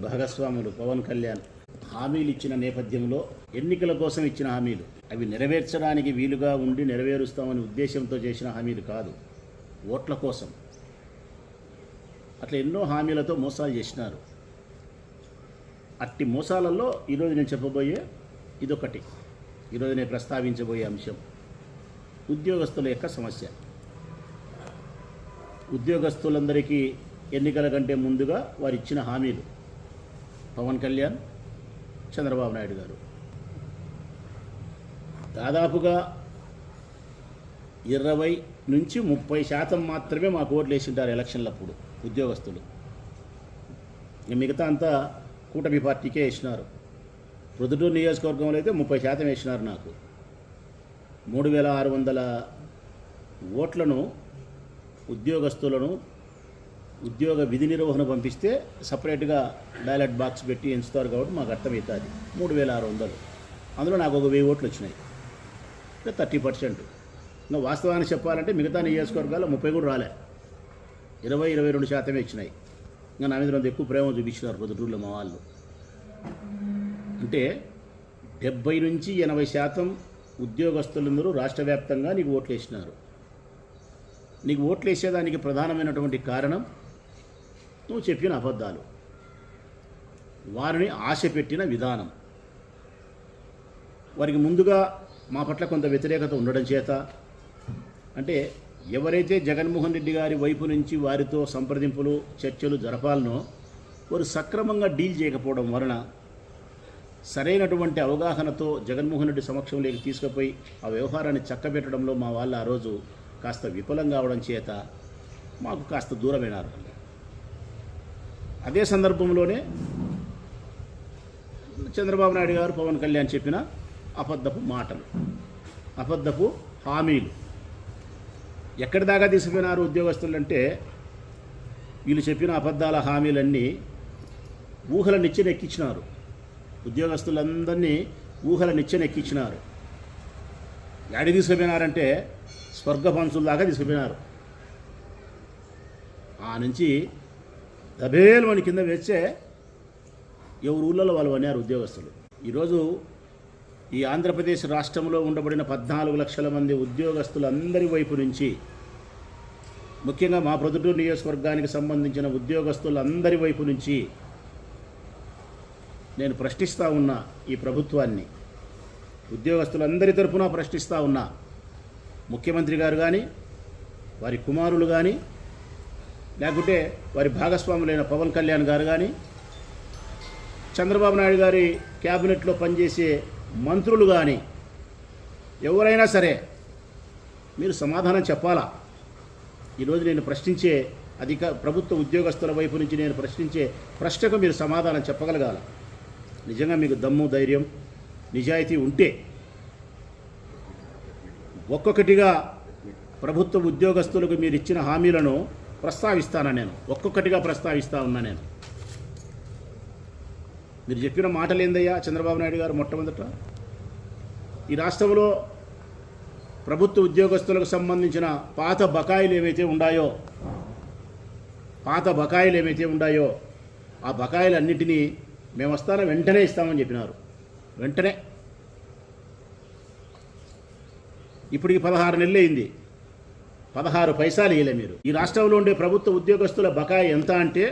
భాగస్వాములు పవన్ కళ్యాణ్ హామీలు ఇచ్చిన నేపథ్యంలో ఎన్నికల కోసం ఇచ్చిన హామీలు. అవి నెరవేర్చడానికి వీలుగా ఉండి నెరవేరుస్తామనే ఉద్దేశంతో చేసిన హామీలు కాదు. ఓట్ల కోసం. అట్లా ఎన్నో హామీలతో మోసాలు చేసినారు. అట్టి మోసాలలో ఈరోజు నేను చెప్పబోయే ఇదొకటి. ఈరోజు నేను ప్రస్తావించబోయే అంశం. ఉద్యోగస్తుల యొక్క సమస్య. ఉద్యోగస్తులందరికీ ఎన్నికల కంటే ముందుగా వారు ఇచ్చిన హామీలు. పవన్ కళ్యాణ్ చంద్రబాబు నాయుడు గారు. దాదాపుగా ఇరవై నుంచి ముప్పై శాతం మాత్రమే మాకు ఓట్లు వేసింటారు ఎలక్షన్లప్పుడు ఉద్యోగస్తులు. మిగతా అంతా కూటమి పార్టీకే వేసినారు. ప్రొద్దుటూరు నియోజకవర్గంలో అయితే ముప్పై శాతం వేసినారు నాకు. మూడు వేల ఆరు వందల ఓట్లను ఉద్యోగస్తులను ఉద్యోగ విధి నిర్వహణ పంపిస్తే సపరేట్గా బ్యాలెట్ బాక్స్ పెట్టి ఎంచుతారు కాబట్టి మాకు అర్థమవుతుంది. మూడు వేల ఆరు వందలు. అందులో నాకు ఒక వెయ్యి ఓట్లు వచ్చినాయి. అంటే థర్టీ పర్సెంట్. ఇంకా వాస్తవానికి చెప్పాలంటే మిగతా నియోజకవర్గాల్లో ముప్పై కూడా రాలే. ఇరవై ఇరవై రెండు శాతమే ఇచ్చినాయి. ఇంకా నా మీద రెండు ఎక్కువ ప్రేమ చూపించినారు పొద్దుటూరులో మా వాళ్ళు. అంటే డెబ్బై నుంచి ఎనభై శాతం ఉద్యోగస్తులందరూ రాష్ట్ర వ్యాప్తంగా నీకు ఓట్లు వేసినారు. నీకు ఓట్లు వేసేదానికి ప్రధానమైనటువంటి కారణం నువ్వు చెప్పిన అబద్ధాలు. వారిని ఆశ పెట్టిన విధానం. వారికి ముందుగా మా పట్ల కొంత వ్యతిరేకత ఉండడం చేత అంటే ఎవరైతే జగన్మోహన్ రెడ్డి గారి వైపు నుంచి వారితో సంప్రదింపులు చర్చలు జరపాలనో వారు సక్రమంగా డీల్ చేయకపోవడం వలన సరైనటువంటి అవగాహనతో జగన్మోహన్ రెడ్డి సమక్షంలోకి తీసుకుపోయి ఆ వ్యవహారాన్ని చక్కబెట్టడంలో మా వాళ్ళు ఆ రోజు కాస్త విఫలం కావడం చేత మాకు కాస్త దూరమైనారు. అదే సందర్భంలోనే చంద్రబాబు నాయుడు గారు పవన్ కళ్యాణ్ చెప్పిన అబద్ధపు మాటలు అబద్ధపు హామీలు. ఎక్కడి దాకా తీసుకుపోయినారు ఉద్యోగస్తులు అంటే వీళ్ళు చెప్పిన అబద్ధాల హామీలన్నీ ఊహల నిచ్చెనెక్కించినారు ఉద్యోగస్తులందరినీ ఊహల నిచ్చెన ఎక్కించినారు యాడి తీసుకుపోయినారంటే స్వర్గ పంచుల దాకా తీసుకుపోయినారు. ఆ నుంచి దబేలు మన కింద వేస్తే ఎవరు ఊళ్ళలో వాళ్ళు అన్నారు ఉద్యోగస్తులు. ఈరోజు ఈ ఆంధ్రప్రదేశ్ రాష్ట్రంలో ఉండబడిన పద్నాలుగు లక్షల మంది ఉద్యోగస్తులందరి వైపు నుంచి ముఖ్యంగా మా ప్రొద్దుటూరు నియోజకవర్గానికి సంబంధించిన ఉద్యోగస్తులందరి వైపు నుంచి నేను ప్రశ్నిస్తూ ఉన్నా ఈ ప్రభుత్వాన్ని. ఉద్యోగస్తులందరి తరఫున ప్రశ్నిస్తూ ఉన్నా. ముఖ్యమంత్రి గారు కానీ వారి కుమారులు కానీ లేకుంటే వారి భాగస్వాములైన పవన్ కళ్యాణ్ గారు కానీ చంద్రబాబు నాయుడు గారి క్యాబినెట్లో పనిచేసే మంత్రులు కానీ ఎవరైనా సరే మీరు సమాధానం చెప్పాలా? ఈరోజు నేను ప్రశ్నించే అధిక ప్రభుత్వ ఉద్యోగస్తుల వైపు నుంచి నేను ప్రశ్నించే ప్రశ్నకు మీరు సమాధానం చెప్పగలగాల. నిజంగా మీకు దమ్ము ధైర్యం నిజాయితీ ఉంటే ఒక్కొక్కటిగా ప్రభుత్వ ఉద్యోగస్తులకు మీరు ఇచ్చిన హామీలను ప్రస్తావిస్తాను నేను? ఒక్కొక్కటిగా ప్రస్తావిస్తా ఉన్నా నేను. మీరు చెప్పిన మాటలు ఏందయ్యా చంద్రబాబు నాయుడు గారు మొట్టమొదట? ఈ రాష్ట్రంలో ప్రభుత్వ ఉద్యోగస్తులకు సంబంధించిన పాత బకాయిలు ఏవైతే ఉన్నాయో పాత బకాయిలు ఏవైతే ఉన్నాయో ఆ బకాయిలన్నిటినీ మేము వస్తాన? వెంటనే ఇస్తామని చెప్పినారు. వెంటనే. ఇప్పటికి పదహారు నెలలు అయింది. పదహారు పైసలు ఇయలే మీరు. ఈ రాష్ట్రంలో ఉండే ప్రభుత్వ ఉద్యోగస్తుల బకాయి ఎంత అంటే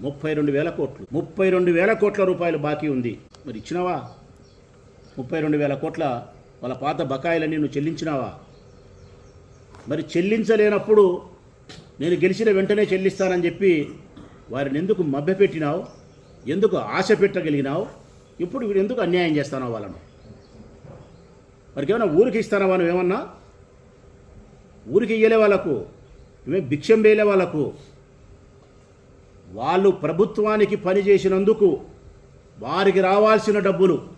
ముప్పై రెండు వేల కోట్లు. ముప్పై రెండు వేల కోట్ల రూపాయలు బాకీ ఉంది. మరి ఇచ్చినావా? ముప్పై రెండు వేల కోట్ల వాళ్ళ పాత బకాయిలన్నీ నువ్వు చెల్లించినావా? మరి చెల్లించలేనప్పుడు నేను గెలిచిన వెంటనే చెల్లిస్తానని చెప్పి వారిని ఎందుకు మభ్యపెట్టినావు? ఎందుకు ఆశ పెట్టగలిగినావు? ఇప్పుడు ఎందుకు అన్యాయం చేస్తానో వాళ్ళను? మరికేమైనా ఊరికి ఊరికి ఇస్తానవా ఏమన్నా ఊరికి ఇయ్యలే వాళ్ళకు నువ్వే భిక్షం వేయలే వాళ్ళకు వాళ్ళు ప్రభుత్వానికి పనిచేసినందుకు వారికి రావాల్సిన డబ్బులు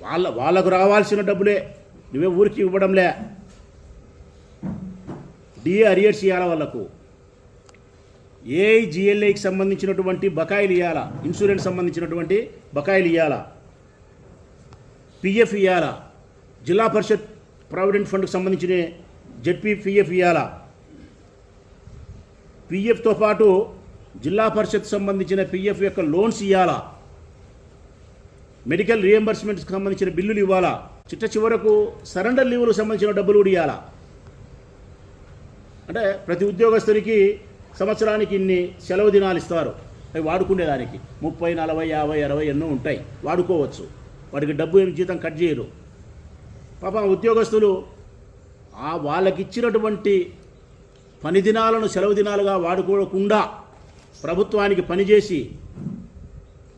వాళ్ళ వాళ్ళకు రావాల్సిన డబ్బులే నువ్వే ఊరికి ఇవ్వడంలే. డిఏ అరియర్స్ ఇవ్వాల వాళ్ళకు? ఏ సంబంధించినటువంటి బకాయిలు ఇవ్వాలా ఇన్సూరెన్స్ సంబంధించినటువంటి బకాయిలు ఇవ్వాలా పిఎఫ్ ఇవ్వాలా జిల్లా పరిషత్ ప్రావిడెంట్ ఫండ్కి సంబంధించిన జెడ్పీ పిఎఫ్ ఇవ్వాలా పిఎఫ్తో పాటు జిల్లా పరిషత్ సంబంధించిన పిఎఫ్ యొక్క లోన్స్ ఇవ్వాలా మెడికల్ రియంబర్స్మెంట్కి సంబంధించిన బిల్లులు ఇవ్వాలా. చిట్ట చివరకు సరెండర్ లీవులకు సంబంధించిన డబ్బులు కూడా ఇవ్వాలా అంటే ప్రతి ఉద్యోగస్తునికి సంవత్సరానికి ఇన్ని సెలవు దినాలు ఇస్తారు. అవి వాడుకునేదానికి ముప్పై నలభై యాభై అరవై ఎన్నో ఉంటాయి. వాడుకోవచ్చు. వాడికి డబ్బు ఏమి జీతం కట్ చేయరు. పాపం ఉద్యోగస్తులు ఆ వాళ్ళకి ఇచ్చినటువంటి పని దినాలను సెలవు దినాలుగా వాడుకోకుండా ప్రభుత్వానికి పనిచేసి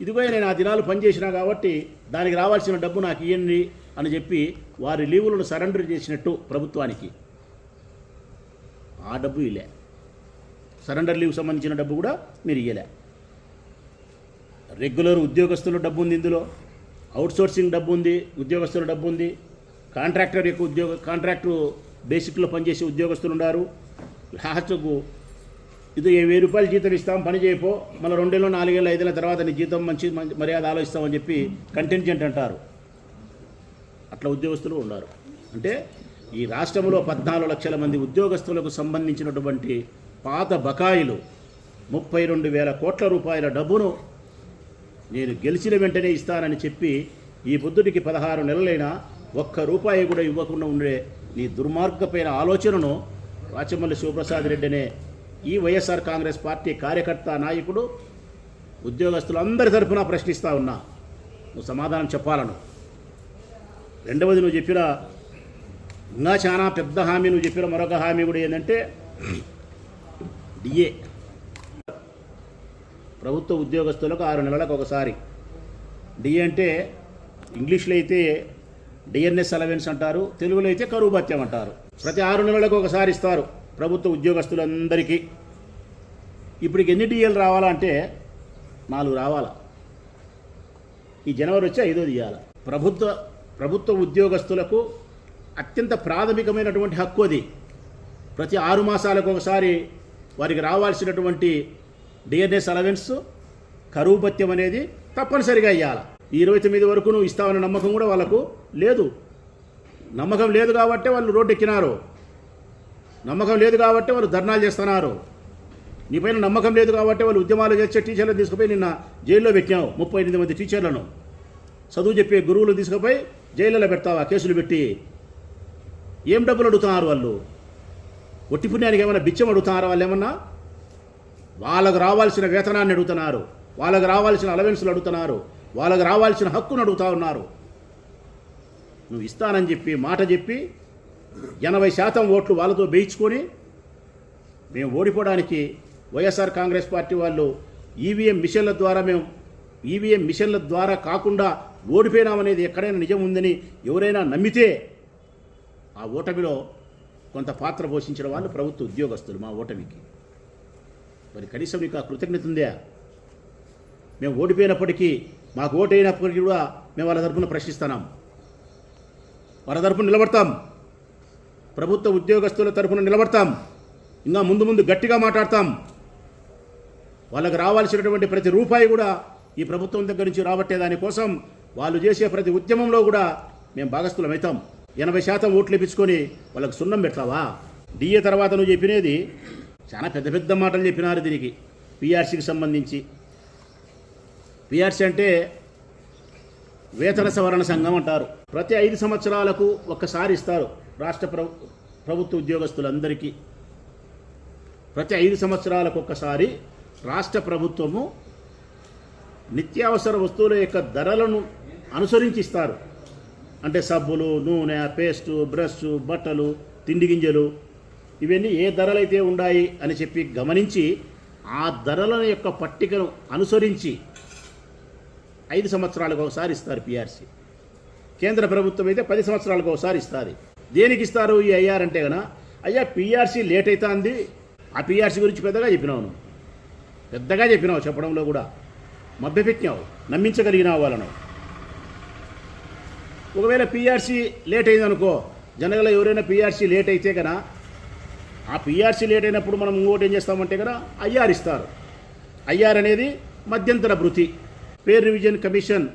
ఇదిగో నేను ఆ దినాలు పనిచేసినా కాబట్టి దానికి రావాల్సిన డబ్బు నాకు ఇవ్వండి అని చెప్పి వారి లీవులను సరెండర్ చేసినట్టు ప్రభుత్వానికి. ఆ డబ్బు ఇలే సరెండర్ లీవ్ సంబంధించిన డబ్బు కూడా మీరు ఇయ్యలే. రెగ్యులర్ ఉద్యోగస్తుల డబ్బు ఉంది ఇందులో. అవుట్సోర్సింగ్ డబ్బు ఉంది ఉద్యోగస్తుల డబ్బు ఉంది. కాంట్రాక్టర్ యొక్క ఉద్యోగ కాంట్రాక్టు బేసిక్లో పనిచేసే ఉద్యోగస్తులు ఉన్నారు లాస్ట్కు ఇది వెయ్యి రూపాయలు జీతం ఇస్తాం పని చేయపో మళ్ళీ రెండేళ్ళు నాలుగేళ్ళు ఐదేళ్ళ తర్వాత నీ జీతం మంచి మంచి మర్యాద ఆలోచిస్తామని చెప్పి కంటెంజెంట్ అంటారు. అట్లా ఉద్యోగస్తులు ఉన్నారు అంటే ఈ రాష్ట్రంలో పద్నాలుగు లక్షల మంది ఉద్యోగస్తులకు సంబంధించినటువంటి పాత బకాయిలు ముప్పై రెండు వేల కోట్ల రూపాయల డబ్బును నేను గెలిచిన వెంటనే ఇస్తానని చెప్పి ఈ బుద్ధుడికి పదహారు నెలలైనా ఒక్క రూపాయి కూడా ఇవ్వకుండా ఉండే నీ దుర్మార్గపైన ఆలోచనను రాచమల్లి శివప్రసాద్ రెడ్డి అనే ఈ వైఎస్ఆర్ కాంగ్రెస్ పార్టీ కార్యకర్త నాయకుడు ఉద్యోగస్తులందరి తరఫున ప్రశ్నిస్తా ఉన్నా. నువ్వు సమాధానం చెప్పాలను. రెండవది నువ్వు చెప్పిన ఇంకా చాలా పెద్ద హామీ నువ్వు చెప్పిన మరొక హామీ కూడా ఏంటంటే డిఏ. ప్రభుత్వ ఉద్యోగస్తులకు ఆరు నెలలకు ఒకసారి. డిఏ అంటే ఇంగ్లీష్లో అయితే డిఎన్ఎస్ అలవెన్స్ అంటారు తెలుగులో అయితే కరువు భత్యం అంటారు. ప్రతి ఆరు నెలలకు ఒకసారి ఇస్తారు ప్రభుత్వ ఉద్యోగస్తులందరికీ. ఇప్పటికి ఎన్ని డిఏలు రావాలా అంటే నాలుగు రావాలా. ఈ జనవరి వచ్చి ఐదోది ఇవ్వాలి ప్రభుత్వ ప్రభుత్వ ఉద్యోగస్తులకు అత్యంత ప్రాథమికమైనటువంటి హక్కు అది. ప్రతి ఆరు మాసాలకు ఒకసారి వారికి రావాల్సినటువంటి డిఎన్ఎస్ అలవెన్స్ కరువు భత్యం అనేది తప్పనిసరిగా ఇవ్వాలి ఇరవై తొమ్మిది వరకు నువ్వు ఇస్తావన్న నమ్మకం కూడా వాళ్ళకు లేదు. నమ్మకం లేదు కాబట్టే వాళ్ళు రోడ్డు ఎక్కినారు నమ్మకం లేదు కాబట్టి వాళ్ళు ధర్నాలు చేస్తున్నారు. నీ పైన నమ్మకం లేదు కాబట్టి వాళ్ళు ఉద్యమాలు చేసే టీచర్లను తీసుకుపోయి నిన్న జైల్లో పెట్టావు ముప్పై ఎనిమిది మంది టీచర్లను చదువు చెప్పే గురువులు తీసుకుపోయి జైళ్ళలో పెడతావా కేసులు పెట్టి? ఏం డబ్బులు అడుగుతున్నారు వాళ్ళు? ఒట్టి పుణ్యానికి ఏమైనా బిచ్చం అడుగుతున్నారు వాళ్ళు ఏమన్నా? వాళ్ళకు రావాల్సిన వేతనాన్ని అడుగుతున్నారు. వాళ్ళకు రావాల్సిన అలవెన్స్లు అడుగుతున్నారు. వాళ్ళకు రావాల్సిన హక్కును అడుగుతా ఉన్నారు. నువ్వు ఇస్తానని చెప్పి మాట చెప్పి ఎనభై శాతం ఓట్లు వాళ్ళతో వేయించుకొని మేము ఓడిపోవడానికి వైఎస్ఆర్ కాంగ్రెస్ పార్టీ వాళ్ళు ఈవీఎం మిషన్ల ద్వారా మేము ఈవీఎం మిషన్ల ద్వారా కాకుండా ఓడిపోయినామనేది ఎక్కడైనా నిజం ఉందని ఎవరైనా నమ్మితే ఆ ఓటమిలో కొంత పాత్ర పోషించిన వాళ్ళు ప్రభుత్వ ఉద్యోగస్తులు మా ఓటమికి. మరి కనీసం నీకు ఆ కృతజ్ఞత ఉందా? మేము ఓడిపోయినప్పటికీ మాకు ఓటైనప్పటికీ కూడా మేము వాళ్ళ తరపున ప్రశ్నిస్తున్నాం. వాళ్ళ తరపున నిలబడతాం. ప్రభుత్వ ఉద్యోగస్తుల తరపున నిలబడతాం. ఇంకా ముందు ముందు గట్టిగా మాట్లాడతాం. వాళ్ళకి రావాల్సినటువంటి ప్రతి రూపాయి కూడా ఈ ప్రభుత్వం దగ్గర నుంచి రాబట్టే దానికోసం వాళ్ళు చేసే ప్రతి ఉద్యమంలో కూడా మేము భాగస్థులం అవుతాం. ఎనభై శాతం ఓట్లు ఇప్పించుకొని వాళ్ళకి సున్నం పెడతావా? డిఏ తర్వాత నువ్వు చెప్పినది చాలా పెద్ద పెద్ద మాటలు చెప్పినారు దీనికి. పిఆర్సీకి సంబంధించి. పిఆర్సీ అంటే వేతన సవరణ సంఘం అంటారు. ప్రతి ఐదు సంవత్సరాలకు ఒక్కసారి ఇస్తారు రాష్ట్ర ప్రభు ప్రభుత్వ ఉద్యోగస్తులందరికీ. ప్రతి ఐదు సంవత్సరాలకు ఒక్కసారి రాష్ట్ర ప్రభుత్వము నిత్యావసర వస్తువుల యొక్క ధరలను అనుసరించి ఇస్తారు. అంటే సబ్బులు నూనె పేస్టు బ్రష్ బట్టలు తిండి గింజలు ఇవన్నీ ఏ ధరలైతే ఉన్నాయి అని చెప్పి గమనించి ఆ ధరల యొక్క పట్టికను అనుసరించి ఐదు సంవత్సరాలకు ఒకసారి ఇస్తారు పిఆర్సీ. కేంద్ర ప్రభుత్వం అయితే పది సంవత్సరాలకు ఒకసారి ఇస్తుంది. దేనికి ఇస్తారు ఈ ఐఆర్ అంటే కనుక అయ్యా పిఆర్సీ లేట్ అవుతుంది ఆ పిఆర్సీ గురించి పెద్దగా చెప్పినావు నువ్వు. పెద్దగా చెప్పినావు చెప్పడంలో కూడా. మభ్యపెట్టినావు నమ్మించగలిగినావు వాళ్ళను. ఒకవేళ పిఆర్సీ లేట్ అయిందనుకో జనగల ఎవరైనా పిఆర్సీ లేట్ అయితే కదా ఆ పిఆర్సీ లేట్ అయినప్పుడు మనం ఇంకోటి ఏం చేస్తామంటే కదా ఐఆర్ ఇస్తారు. ఐఆర్ అనేది మధ్యంతర భృతి. పేర్ రివిజన్ కమిషన్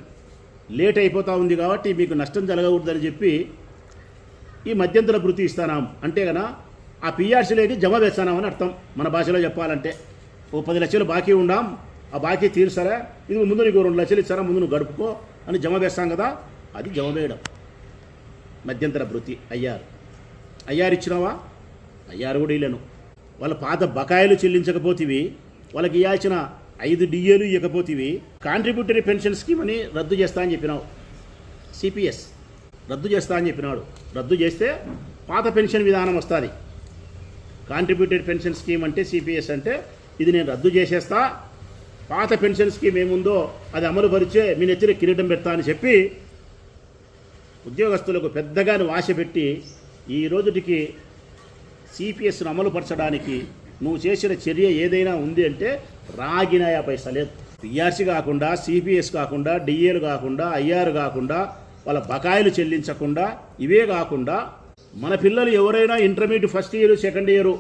లేట్ అయిపోతూ ఉంది కాబట్టి మీకు నష్టం జరగకూడదని చెప్పి ఈ మధ్యంతర భృతి ఇస్తానాం. అంటే కదా? ఆ పిఆర్సీలోకి జమ వేస్తానామని అర్థం. మన భాషలో చెప్పాలంటే. ఓ పది లక్షలు బాకీ ఉండాం. ఆ బాకీ తీరుస్తారా? ఇది ముందు నీకు రెండు లక్షలు ఇస్తారా? ముందు నువ్వు గడుపుకో అని జమ వేస్తాం కదా? అది జమ వేయడం. మధ్యంతర భృతి. అయ్యారు. అయ్యారు ఇచ్చినావా? అయ్యారు కూడా ఇల్లేను వాళ్ళ పాత బకాయిలు చెల్లించకపోతేవి. వాళ్ళకి ఇవ్వాల్సిన ఐదు డిఏలు ఇవ్వకపోతేవి. కాంట్రిబ్యూటరీ పెన్షన్ స్కీమ్ అని రద్దు చేస్తా అని చెప్పినావు. సిపిఎస్ రద్దు చేస్తా అని చెప్పినాడు. రద్దు చేస్తే పాత పెన్షన్ విధానం వస్తుంది. కాంట్రిబ్యూటెడ్ పెన్షన్ స్కీమ్ అంటే సిపిఎస్ అంటే ఇది నేను రద్దు చేసేస్తా. పాత పెన్షన్ స్కీమ్ ఏముందో అది అమలు పరిచే మీ నెత్తిన కిరీటం పెడతా అని చెప్పి ఉద్యోగస్తులకు పెద్దగాను ఆశ పెట్టి ఈ రోజుటికి సిపిఎస్ను అమలుపరచడానికి నువ్వు చేసిన చర్య ఏదైనా ఉంది అంటే రాగినాయా పైసా లేదు. పిఆర్సీ కాకుండా సిపిఎస్ కాకుండా డిఏలు కాకుండా ఐఆర్ కాకుండా వాళ్ళ బకాయిలు చెల్లించకుండా ఇవే కాకుండా మన పిల్లలు ఎవరైనా intermediate first year second year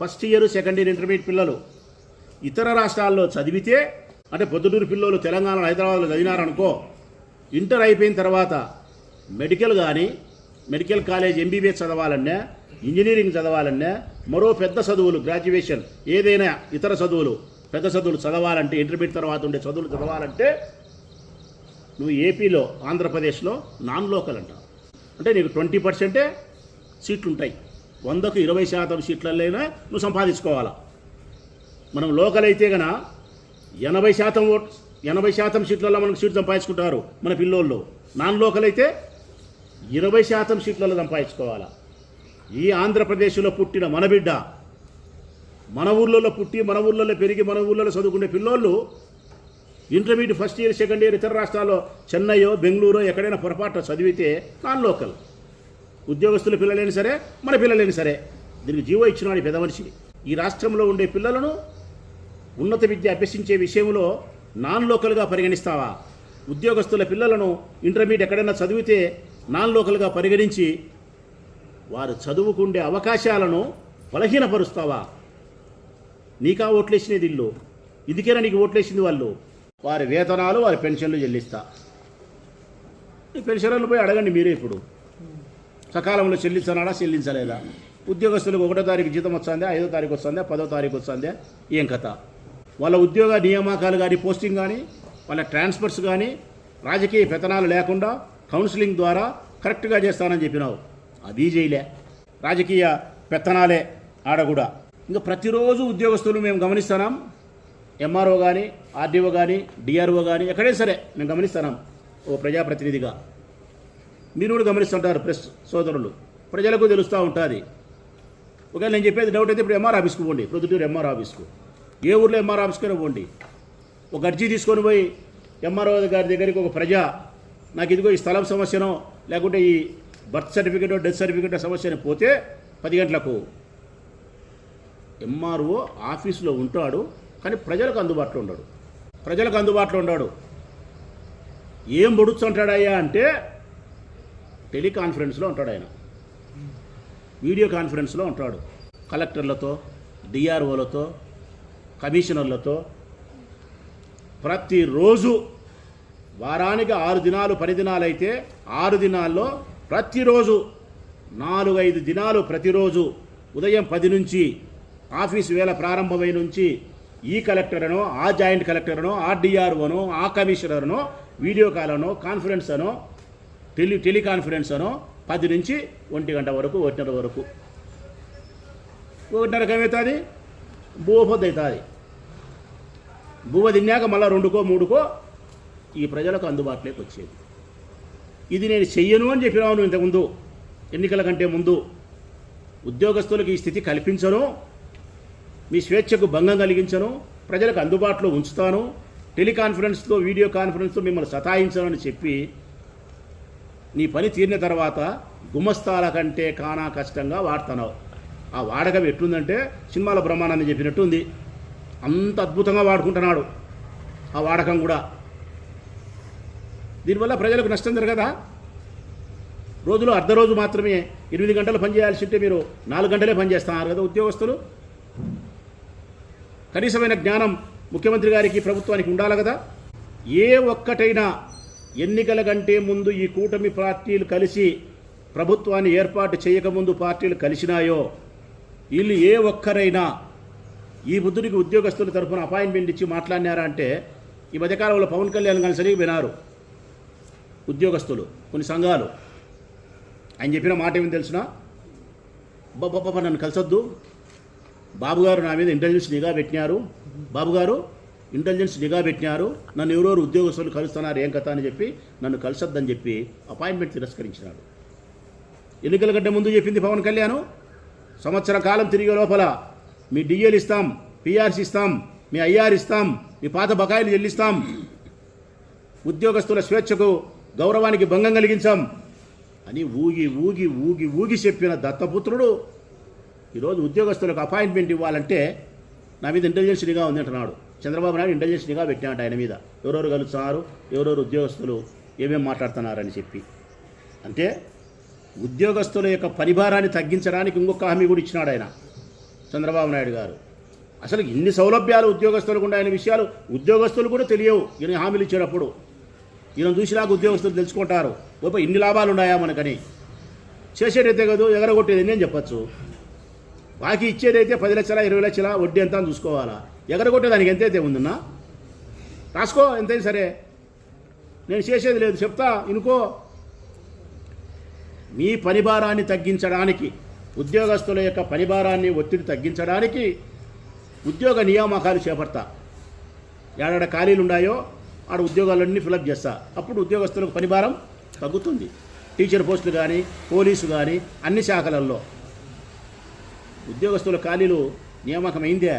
first year second year intermediate పిల్లలు ఇతర రాష్ట్రాల్లో చదివితే అంటే పొద్దుటూరు పిల్లలు తెలంగాణ హైదరాబాద్లో చదివినారనుకో ఇంటర్ అయిపోయిన తర్వాత మెడికల్ కానీ మెడికల్ కాలేజ్ ఎంబీబీఎస్ చదవాలన్నా ఇంజనీరింగ్ చదవాలన్నా మరో పెద్ద చదువులు గ్రాడ్యుయేషన్ ఏదైనా ఇతర చదువులు పెద్ద చదువులు చదవాలంటే ఇంటర్మీడియట్ తర్వాత ఉండే చదువులు చదవాలంటే నువ్వు ఏపీలో ఆంధ్రప్రదేశ్లో నాన్ లోకల్ అంట. అంటే నీకు ట్వంటీ పర్సెంటే సీట్లు ఉంటాయి వందకు ఇరవై శాతం సీట్లలోనే నువ్వు సంపాదించుకోవాలా? మనం లోకల్ అయితే గన ఎనభై శాతం ఓట్ ఎనభై శాతం సీట్లలో మనకు సీట్లు సంపాదించుకుంటారు మన పిల్లోళ్ళు. నాన్ లోకల్ అయితే ఇరవై శాతం సీట్లలో సంపాదించుకోవాలా? ఈ ఆంధ్రప్రదేశ్లో పుట్టిన మన బిడ్డ మన ఊర్లలో పుట్టి మన ఊర్లలో పెరిగి మన ఊర్లలో చదువుకునే పిల్లోళ్ళు intermediate first year second year ఇతర రాష్ట్రాల్లో చెన్నైయో బెంగళూరో ఎక్కడైనా పొరపాటు చదివితే నాన్ లోకల్. ఉద్యోగస్తుల పిల్లలైనా సరే మన పిల్లలైనా సరే దీనికి జీవో ఇచ్చినాడు పెద్ద మనిషి. ఈ రాష్ట్రంలో ఉండే పిల్లలను ఉన్నత విద్య అభ్యసించే విషయంలో నాన్ లోకల్గా పరిగణిస్తావా? ఉద్యోగస్తుల పిల్లలను ఇంటర్మీడియట్ ఎక్కడైనా చదివితే నాన్ లోకల్గా పరిగణించి వారు చదువుకుండే అవకాశాలను బలహీనపరుస్తావా? నీకా ఓట్లేసినది ఇల్లు. ఇదికేనా నీకు ఓట్లేసింది వాళ్ళు? వారి వేతనాలు వారి పెన్షన్లు చెల్లిస్తా. ఈ పెన్షన్లు పోయి అడగండి మీరే ఇప్పుడు. సకాలంలో చెల్లించనాడా చెల్లించలేదా? ఉద్యోగస్తులకు ఒకటో తారీఖు జీతం వస్తుందా ఐదో తారీఖు వస్తుందా పదో తారీఖు వస్తుందా ఏం కథ? వాళ్ళ ఉద్యోగ నియామకాలు కానీ పోస్టింగ్ కానీ వాళ్ళ ట్రాన్స్ఫర్స్ కానీ రాజకీయ పెతనాలు లేకుండా కౌన్సిలింగ్ ద్వారా కరెక్ట్గా చేస్తానని చెప్పినావు. అది చేయలే రాజకీయ పెత్తనాలే ఆడ కూడా ఇంకా ప్రతిరోజు ఉద్యోగస్తులు మేము గమనిస్తున్నాం. ఎంఆర్ఓ కానీ ఆర్డీఓ కానీ డిఆర్ఓ కానీ ఎక్కడే సరే మేము గమనిస్తున్నాం. ఓ ప్రజాప్రతినిధిగా. మీరు కూడా గమనిస్తుంటారు ప్రెస్ సోదరులు. ప్రజలకు తెలుస్తూ ఉంటుంది. ఒకవేళ నేను చెప్పేది డౌట్ అయితే ఇప్పుడు ఎంఆర్ ఆఫీస్కి పోండి. ప్రొద్దుటూరు ఎంఆర్ ఆఫీస్కు ఏ ఊర్లో ఎంఆర్ ఆఫీస్కైనా పోండి. ఒక అర్జీ తీసుకొని పోయి ఎంఆర్ఓ గారి దగ్గరికి ఒక ప్రజ నాకు ఇదిగో ఈ స్థలం సమస్యనో లేకుంటే ఈ బర్త్ సర్టిఫికేట్ డెత్ సర్టిఫికేట్ సమస్యని పోతే పది గంటలకు ఎంఆర్ఓ ఆఫీసులో ఉంటాడు కానీ ప్రజలకు అందుబాటులో ఉండడు. ప్రజలకు అందుబాటులో ఉండాడు. ఏం పొడుచుంటాడయ్యా అంటే టెలికాన్ఫరెన్స్లో ఉంటాడు ఆయన. వీడియో కాన్ఫరెన్స్లో ఉంటాడు. కలెక్టర్లతో డిఆర్ఓలతో కమిషనర్లతో ప్రతిరోజు వారానికి ఆరు దినాలు పని దినాలు అయితే ఆరు దినాల్లో ప్రతిరోజు నాలుగైదు దినాలు ప్రతిరోజు ఉదయం పది నుంచి ఆఫీస్ వేళ ప్రారంభమై నుంచి ఈ కలెక్టర్నో ఆ జాయింట్ కలెక్టర్నో ఆ డిఆర్ఓనో ఆ కమిషనర్నో వీడియో కాల్ అనో కాన్ఫరెన్స్ అనో టెలి టెలికాన్ఫరెన్స్ అనో పది నుంచి ఒంటి గంట వరకు ఒకటిన్నర వరకు. ఒకటిన్నరకు ఏమవుతుంది భూపొద్దు అవుతుంది భూవ తిన్నాక మళ్ళీ రెండుకో మూడుకో ఈ ప్రజలకు అందుబాటులోకి వచ్చేది. ఇది నేను చెయ్యను అని చెప్పినాను ఇంతకుముందు. ఎన్నికల కంటే ముందు. ఉద్యోగస్తులకు ఈ స్థితి కల్పించను. మీ స్వేచ్ఛకు భంగం కలిగించను. ప్రజలకు అందుబాటులో ఉంచుతాను. టెలికాన్ఫరెన్స్తో వీడియో కాన్ఫరెన్స్తో మిమ్మల్ని సతాయించనని చెప్పి నీ పని తీరిన తర్వాత గుమస్తాల కంటే కానా కష్టంగా వాడుతున్నావు. ఆ వాడకం ఎట్లుందంటే సినిమాల బ్రహ్మానందం చెప్పినట్టు ఉంది అంత అద్భుతంగా వాడుకుంటున్నాడు ఆ వాడకం కూడా. దీనివల్ల ప్రజలకు నష్టం జరగదా? రోజులో అర్ధ రోజు మాత్రమే ఎనిమిది గంటలు పనిచేయాల్సి ఉంటే మీరు నాలుగు గంటలే పనిచేస్తున్నారు కదా ఉద్యోగస్తులు? కనీసమైన జ్ఞానం ముఖ్యమంత్రి గారికి ప్రభుత్వానికి ఉండాలి కదా? ఏ ఒక్కటైనా ఎన్నికల కంటే ముందు ఈ కూటమి పార్టీలు కలిసి ప్రభుత్వాన్ని ఏర్పాటు చేయకముందు పార్టీలు కలిసినాయో వీళ్ళు ఏ ఒక్కరైనా ఈ బుద్ధుడికి ఉద్యోగస్తుల తరఫున అపాయింట్మెంట్ ఇచ్చి మాట్లాడినారా అంటే ఈ మధ్యకాలంలో పవన్ కళ్యాణ్ కలిసి వినారు ఉద్యోగస్తులు కొన్ని సంఘాలు. ఆయన చెప్పిన మాట ఏమి తెలిసిన? బాబా నన్ను కలిసొద్దు. బాబుగారు నా మీద ఇంటెలిజెన్స్ నిఘా పెట్టినారు. బాబుగారు ఇంటెలిజెన్స్ నిఘా పెట్టినారు. నన్ను ఎవరెవరు ఉద్యోగస్తులు కలుస్తున్నారు ఏం కథ అని చెప్పి నన్ను కలిసొద్దని చెప్పి అపాయింట్మెంట్ తిరస్కరించినాడు. ఎన్నికల కంటే ముందు చెప్పింది పవన్ కళ్యాణ్. సంవత్సర కాలం తిరిగే లోపల మీ డిఎల్ ఇస్తాం పిఆర్సీ ఇస్తాం మీ ఐఆర్ ఇస్తాం మీ పాత బకాయిలు చెల్లిస్తాం. ఉద్యోగస్తుల స్వేచ్ఛకు గౌరవానికి భంగం కలిగించాం. అని ఊగి ఊగి ఊగి ఊగి చెప్పిన దత్తపుత్రుడు ఈరోజు ఉద్యోగస్తులకు అపాయింట్మెంట్ ఇవ్వాలంటే నా మీద ఇంటెలిజెన్స్ నిఘా ఉంది అంటున్నాడు. చంద్రబాబు నాయుడు ఇంటెలిజెన్స్ నిఘా పెట్టినట్టు ఆయన మీద. ఎవరెవరు కలుస్తున్నారు ఎవరెవరు ఉద్యోగస్తులు ఏమేమి మాట్లాడుతున్నారని చెప్పి. అంటే ఉద్యోగస్తుల యొక్క పరిభారాన్ని తగ్గించడానికి ఇంకొక హామీ కూడా ఇచ్చినాడు ఆయన చంద్రబాబు నాయుడు గారు. అసలు ఇన్ని సౌలభ్యాలు ఉద్యోగస్తులకు ఉన్నాయనే విషయాలు ఉద్యోగస్తులు కూడా తెలియవు. ఈయన హామీలు ఇచ్చేటప్పుడు ఈయన చూసినాక ఉద్యోగస్తులు తెలుసుకుంటారు. గొప్ప ఇన్ని లాభాలు ఉన్నాయా మనకని? చేసేటైతే కదా ఎగరగొట్టేది నేను చెప్పచ్చు. బాకీ ఇచ్చేదైతే పది లక్షల ఇరవై లక్షల వడ్డీ ఎంత అని చూసుకోవాలా? ఎగరగొట్టేదానికి ఎంతైతే ఉందన్నా? రాసుకో ఎంతైనా సరే. నేను చేసేది లేదు చెప్తా ఇనుకో. మీ పనిభారాన్ని తగ్గించడానికి ఉద్యోగస్తుల యొక్క పనిభారాన్ని ఒత్తిడి తగ్గించడానికి ఉద్యోగ నియామకాలు చేపడతా. ఏడాడ ఖాళీలు ఉన్నాయో ఆడ ఉద్యోగాలన్నీ ఫిలప్ చేస్తా. అప్పుడు ఉద్యోగస్తులకు పనిభారం తగ్గుతుంది. టీచర్ పోస్టులు కానీ పోలీసు కానీ అన్ని శాఖలలో ఉద్యోగస్తుల ఖాళీలు నియామకమైందే.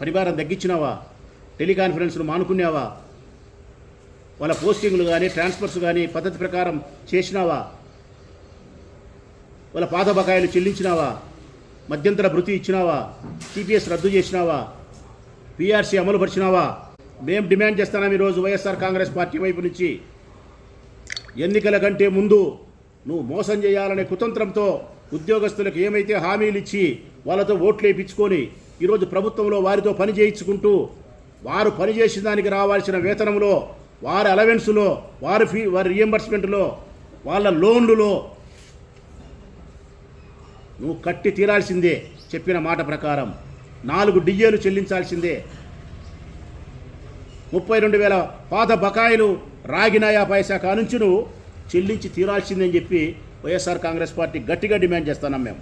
పరిభారం తగ్గించినావా? టెలికాన్ఫరెన్స్లు మానుకున్నావా? వాళ్ళ పోస్టింగ్లు కానీ ట్రాన్స్ఫర్స్ కానీ పద్ధతి ప్రకారం చేసినావా? వాళ్ళ పాత బకాయిలు చెల్లించినావా? మధ్యంతర భృతి ఇచ్చినావా? టీపీఎస్ రద్దు చేసినావా? పీఆర్సీ అమలుపరిచినావా? మేము డిమాండ్ చేస్తున్నాం ఈరోజు వైఎస్ఆర్ కాంగ్రెస్ పార్టీ వైపు నుంచి. ఎన్నికల కంటే ముందు నువ్వు మోసం చేయాలనే కుతంత్రంతో ఉద్యోగస్తులకు ఏమైతే హామీలు ఇచ్చి వాళ్ళతో ఓట్లు వేయించుకొని ఈరోజు ప్రభుత్వంలో వారితో పని చేయించుకుంటూ వారు పనిచేసిన దానికి రావాల్సిన వేతనంలో వారి అలవెన్స్లో వారి ఫీ వారి రియంబర్స్మెంట్లో వాళ్ళ లోన్లులో నువ్వు కట్టి తీరాల్సిందే చెప్పిన మాట ప్రకారం. నాలుగు డిఏలు చెల్లించాల్సిందే. ముప్పై రెండు వేల పాత బకాయిలు రాగినాయా పైసా కానుంచి నువ్వు చెల్లించి తీరాల్సిందని చెప్పి వైఎస్ఆర్ కాంగ్రెస్ పార్టీ గట్టిగా డిమాండ్ చేస్తున్నాం మేము.